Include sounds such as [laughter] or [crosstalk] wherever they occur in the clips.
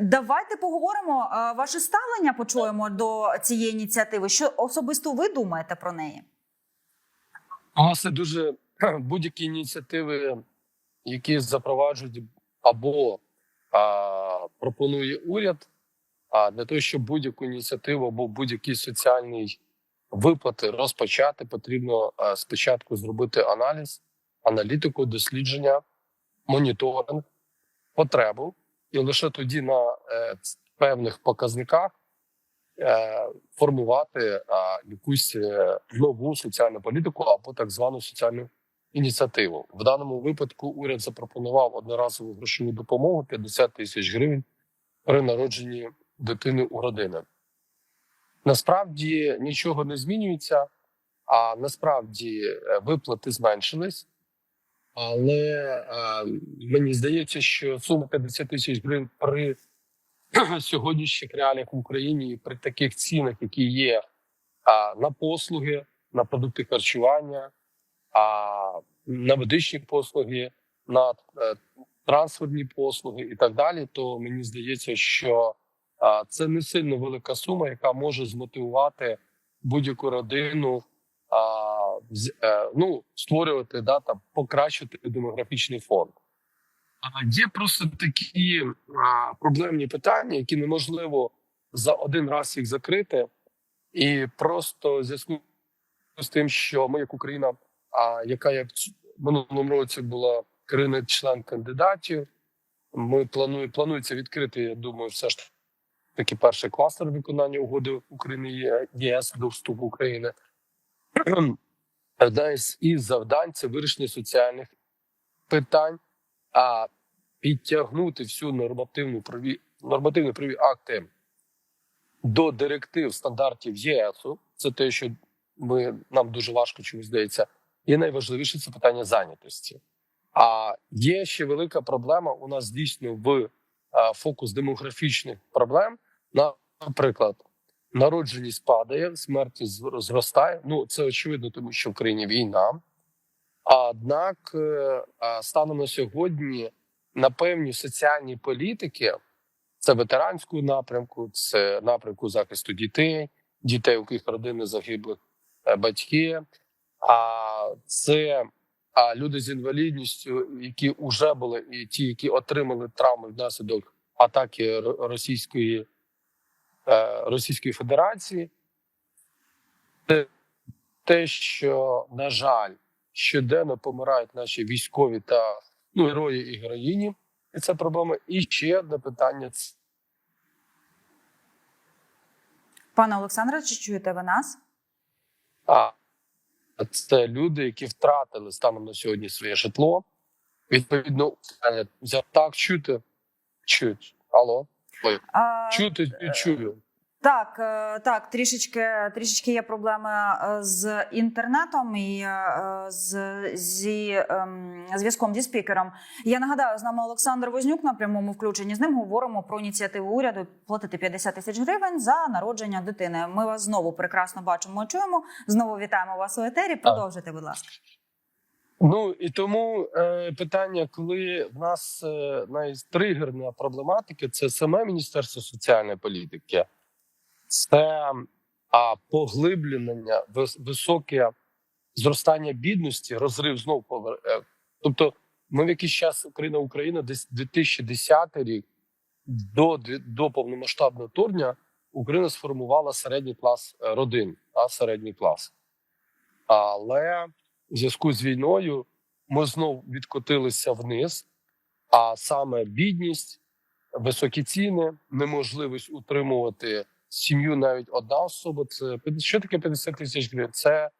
Давайте поговоримо. е, Ваше ставлення почуємо до цієї ініціативи. Що особисто ви думаєте про неї? Власне, дуже будь-які ініціативи, які запроваджують або а, пропонує уряд, а для того, щоб будь-яку ініціативу або будь-який соціальний виплати розпочати, потрібно а, спочатку зробити аналіз, аналітику, дослідження, моніторинг, потребу, і лише тоді на е, певних показниках е, формувати якусь е, нову соціальну політику або так звану соціальну ініціативу. В даному випадку уряд запропонував одноразову грошову допомогу 50 тисяч гривень при народженні дитини у родини. Насправді нічого не змінюється, а насправді виплати зменшились. Але е, мені здається, що сума 50 тисяч гривень при [clears throat] сьогоднішніх реаліях в Україні при таких цінах, які є а, на послуги, на продукти харчування, а, на медичні послуги, на е, трансферні послуги і так далі, то мені здається, що а, це не сильно велика сума, яка може змотивувати будь-яку родину. А, ну, створювати да, там, покращити демографічний фонд. Є просто такі проблемні питання, які неможливо за один раз їх закрити, і просто в зв'язку з тим, що ми, як Україна, а яка як минулому році була країна член кандидатів, ми планує, планується відкрити, я думаю, все ж таки перший кластер виконання угоди України ЄС до вступу України. Одна із завдань це вирішення соціальних питань, а підтягнути всю нормативну праві нормативні праві акти до директив стандартів ЄСу. Це те, що ми нам дуже важко чомусь здається. І найважливіше це питання зайнятості. А є ще велика проблема. У нас дійсно в фокус демографічних проблем. Наприклад, народженість падає, смертність зр- зростає. Ну це очевидно, тому що в країні війна. Однак, е, станом на сьогодні на певні соціальні політики, це ветеранську напрямку, це напрямку захисту дітей, дітей, у яких родини загиблих е, батьки. А це люди з інвалідністю, які вже були, і ті, які отримали травми внаслідок атаки російської, Російської Федерації. Це те, що, на жаль, щоденно помирають наші військові та ну, герої і героїні. І це проблема. І ще одне питання Пане Олександре, чи чуєте ви нас? А це люди, які втратили станом на сьогодні своє житло. Відповідно, е, так чути, чуть. Алло, А, чути, чую. Так, е, так, трішечки, трішечки є проблеми е, з інтернетом і е, з зі ем, зв'язком зі спікером. Я нагадаю, з нами Олександр Вознюк на прямому включенні. З ним говоримо про ініціативу уряду платити 50 тисяч гривень за народження дитини. Ми вас знову прекрасно бачимо, і чуємо. Знову вітаємо вас у етері. Продовжуйте, будь ласка. Ну і тому е, питання, коли в нас е, найтригерна проблематика, це саме Міністерство соціальної політики, це а, поглиблення, вис- високе зростання бідності, розрив знов повер... е, Тобто, ми в якийсь час Україна Україна, десь 2010 рік до, до повномасштабного вторгнення Україна сформувала середній клас е, родин, а середній клас. Але в зв'язку з війною ми знов відкотилися вниз, а саме бідність, високі ціни, неможливість утримувати сім'ю навіть одна особа. Це що таке 50 тисяч гривень? Це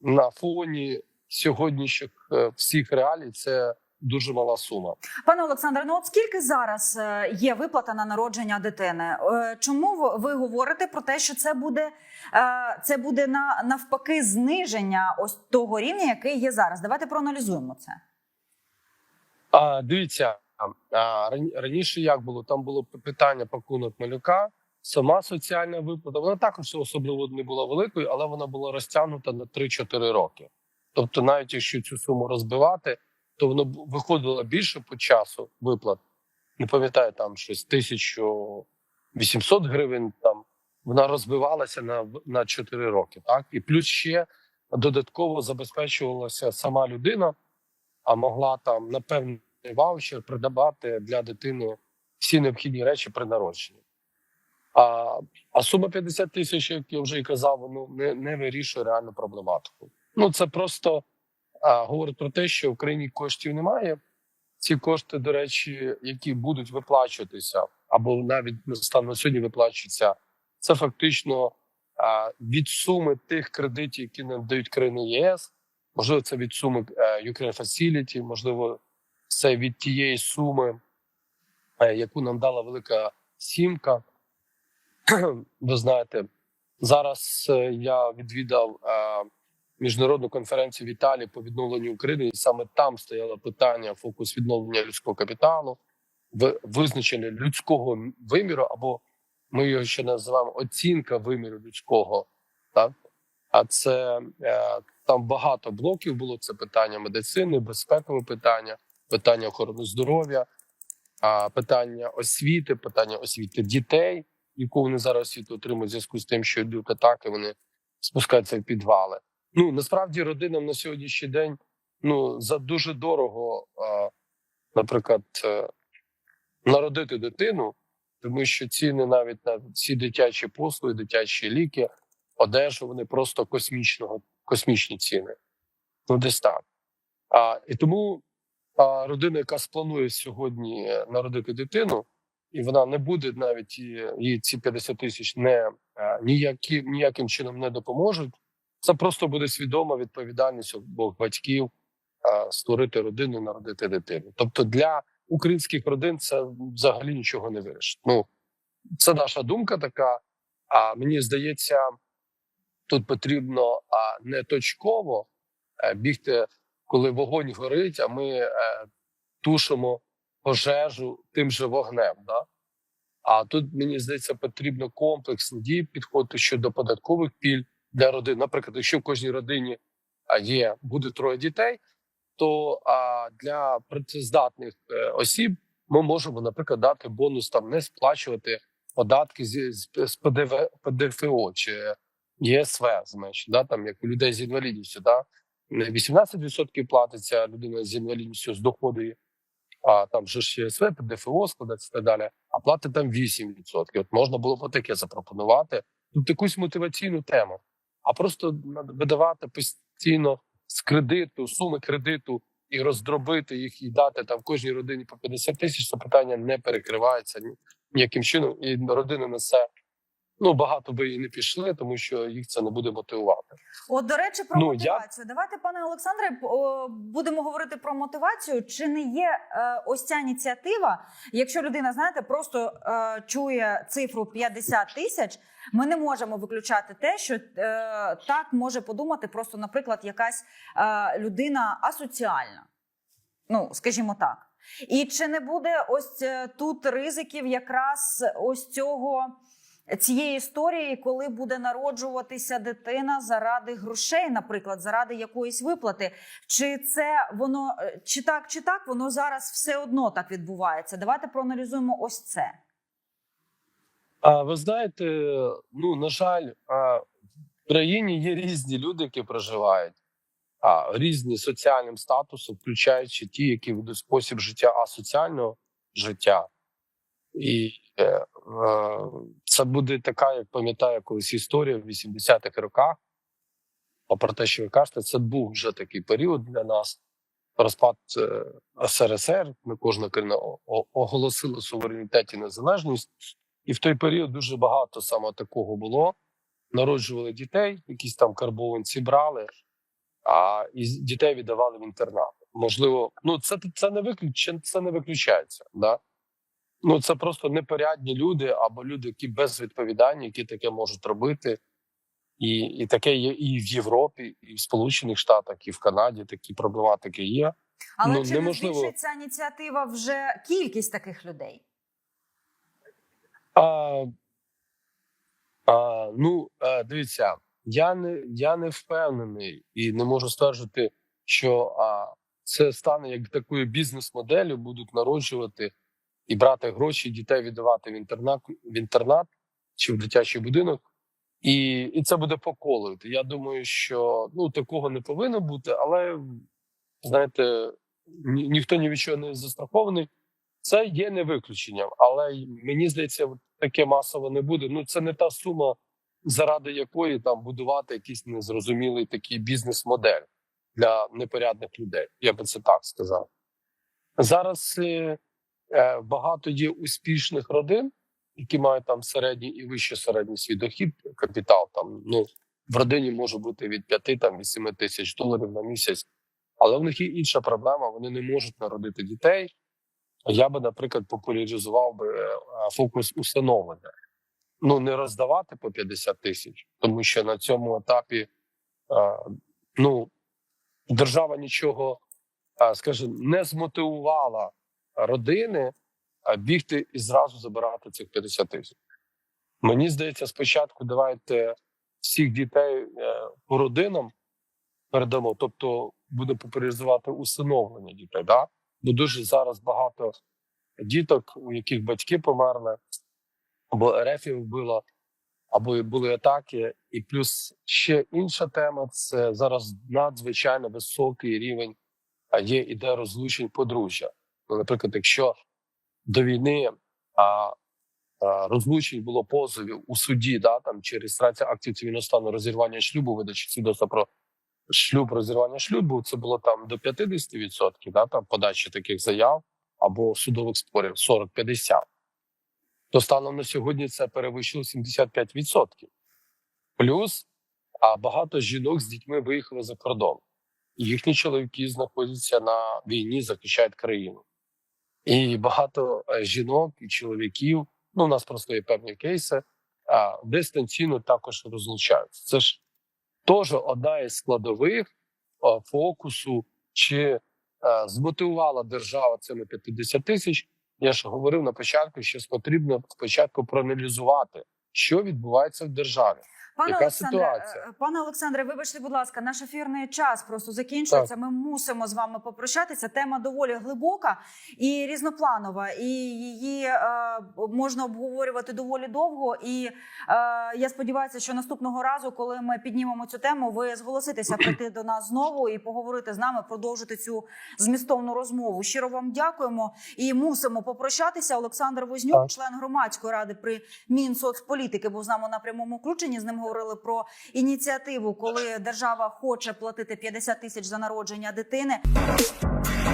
на фоні сьогоднішніх е, всіх реалій. Це дуже мала сума. Пане Олександре, ну от скільки зараз е, є виплата на народження дитини? Е, Чому ви- говорите про те, що це буде е, це буде на навпаки зниження ось того рівня, який є зараз? Давайте проаналізуємо це. А дивіться, а, раніше як було? Там було питання пакунок малюка. Сама соціальна виплата вона також особливо не була великою, але вона була розтягнута на 3-4 роки. Тобто, навіть якщо цю суму розбивати, то воно виходило більше по часу виплат. не пам'ятаю там щось 1800 гривень. Там вона розбивалася на, на 4 роки. Так і плюс ще додатково забезпечувалася сама людина, а могла там на певний ваучер придбати для дитини всі необхідні речі при народженні. А, а сума 50 тисяч, як я вже і казав, ну не, не вирішує реальну проблематику. Ну це просто а, говорить про те, що в Україні коштів немає. Ці кошти, до речі, які будуть виплачуватися, або навіть станом на сьогодні виплачуються, це фактично а, від суми тих кредитів, які нам дають країни ЄС. Можливо, це від суми е, Ukraine Facility, можливо, це від тієї суми, е, яку нам дала велика сімка. [clears throat] Ви знаєте, зараз е, я відвідав міжнародну конференцію в Італії по відновленню України, і саме там стояло питання фокус відновлення людського капіталу, визначення людського виміру, або ми його ще називаємо оцінка виміру людського. Так? А це е, там багато блоків було. Це питання медицини, безпекове питання, питання охорони здоров'я, питання освіти, питання освіти дітей, яку вони зараз освіту отримують в зв'язку з тим, що йдуть атаки, вони спускаються в підвали. Ну насправді родинам на сьогоднішній день ну за дуже дорого, наприклад, е, народити дитину, тому що ціни навіть на ці дитячі послуги, дитячі ліки, одежу, вони просто космічного, космічні ціни. Ну, десь так. А, і тому а, родина, яка спланує сьогодні народити дитину, і вона не буде навіть їй, їй ці 50 тисяч не а, ніякі, ніяким чином не допоможуть. Це просто буде свідома відповідальність обох батьків створити родину, народити дитину. Тобто для українських родин це взагалі нічого не вирішить. Ну це наша думка така. А мені здається, тут потрібно не точково е, бігти, коли вогонь горить, а ми е, тушимо пожежу тим же вогнем. Да? А тут мені здається, потрібно комплексний дій підходити щодо податкових піль для родин. Наприклад, якщо в кожній родині є буде троє дітей, то а, для працездатних е, осіб ми можемо, наприклад, дати бонус там не сплачувати податки з, з, з ПДВ, ПДФО чи ЄСВ, зменшити, да, там як у людей з інвалідністю, да, не 18% платиться людина з інвалідністю з доходу, а там же ж ЄСВ, ПДФО складається і так далі, а платить там 8%. От можна було б таке запропонувати. Тут якусь мотиваційну тему, а просто видавати постійно з кредиту, суми кредиту і роздробити їх і дати там кожній родині по 50 тисяч, це питання не перекривається ні- ніяким чином, і родина несе. Ну багато би і не пішли, тому що їх це не буде мотивувати. От, до речі, про Ну, я- мотивацію. Давайте, пане Олександре, будемо говорити про мотивацію. Чи не є е, ось ця ініціатива? Якщо людина, знаєте, просто е, чує цифру 50 тисяч, ми не можемо виключати те, що е, так може подумати просто, наприклад, якась е, людина асоціальна. Ну, скажімо так. І чи не буде ось е, тут ризиків якраз ось цього цієї історії, коли буде народжуватися дитина заради грошей, наприклад, заради якоїсь виплати? Чи це воно е, чи так, чи так, воно зараз все одно так відбувається? Давайте проаналізуємо ось це. А ви знаєте, ну на жаль, в країні є різні люди, які проживають, а різні соціальним статусом, включаючи ті, які ведуть спосіб життя асоціального життя. І е, це буде така, як пам'ятаю, колись історія в 80-х роках. А про те, що ви кажете, це був вже такий період для нас. Розпад е, СРСР, ми кожна країна оголосила суверенітет і незалежність. І в той період дуже багато саме такого було. Народжували дітей, якісь там карбованці брали, а і дітей віддавали в інтернат. Можливо, ну це це не виключ, це не виключається. Да? Ну це просто непорядні люди або люди, які безвідповідальні, які таке можуть робити. І, і таке є і в Європі, і в Сполучених Штатах, і в Канаді такі проблематики є. Але Ну, чи не збільшиться ініціатива вже кількість таких людей? А, а, ну, а, дивіться, я не, я не впевнений і не можу стверджувати, що а, це стане як такою бізнес-моделлю, будуть народжувати і брати гроші, дітей віддавати в інтернат, в інтернат чи в дитячий будинок. І, і це буде по. Я думаю, що ну такого не повинно бути, але знаєте, ні, ніхто ні від чого не застрахований. Це є не виключенням, але мені здається, таке масово не буде. Ну це не та сума, заради якої там будувати якийсь незрозумілий такий бізнес-модель для непорядних людей. Я би це так сказав. Зараз е, багато є успішних родин, які мають там середній і вище середній свій дохід, капітал. Там ну в родині може бути від 5 там від 7 тисяч доларів на місяць, але в них є інша проблема. Вони не можуть народити дітей. Я би, наприклад, популяризував би е, фокус усиновлення. Ну не роздавати по 50 тисяч, тому що на цьому етапі е, ну держава нічого, е, скажімо, не змотивувала родини бігти і зразу забирати цих 50 тисяч. Мені здається, спочатку давайте всіх дітей е, по родинам передамо, тобто буде популяризувати усиновлення дітей. Да? Бо дуже зараз багато діток, у яких батьки померли, або РФів вбило, або були атаки. І плюс ще інша тема це зараз надзвичайно високий рівень є іде розлучень подружжя. Ну, Наприклад, якщо до війни а, а, розлучень було позовів у суді, да, там чи реєстрація актів цивільного стану, розірвання шлюбу, видачі свідоцтва про шлюб, розірвання шлюбу, це було там до 50%, да, там подачі таких заяв або судових спорів 40-50%. То станом на сьогодні це перевищило 75%. Плюс а багато жінок з дітьми виїхали за кордон. Їхні чоловіки знаходяться на війні, захищають країну. І багато е, жінок і чоловіків, ну у нас просто є певні кейси, а, дистанційно також розлучаються. Це ж теж одна із складових фокусу, чи змотивувала держава цими 50 тисяч. Я ж говорив на початку, що потрібно спочатку проаналізувати, що відбувається в державі. Пане Яка Олександре, ситуація? е, пане Олександре, вибачте, будь ласка, наш ефірний час просто закінчується. Ми мусимо з вами попрощатися. Тема доволі глибока і різнопланова, і її е, можна обговорювати доволі довго. І е, я сподіваюся, що наступного разу, коли ми піднімемо цю тему, ви зголоситеся [clears throat] прийти до нас знову і поговорити з нами, продовжити цю змістовну розмову. Щиро вам дякуємо і мусимо попрощатися. Олександр Вознюк, Так. член громадської ради при Мінсоцполітики, був з нами на прямому включенні. З ним говорили про ініціативу, коли держава хоче платити 50 тисяч за народження дитини.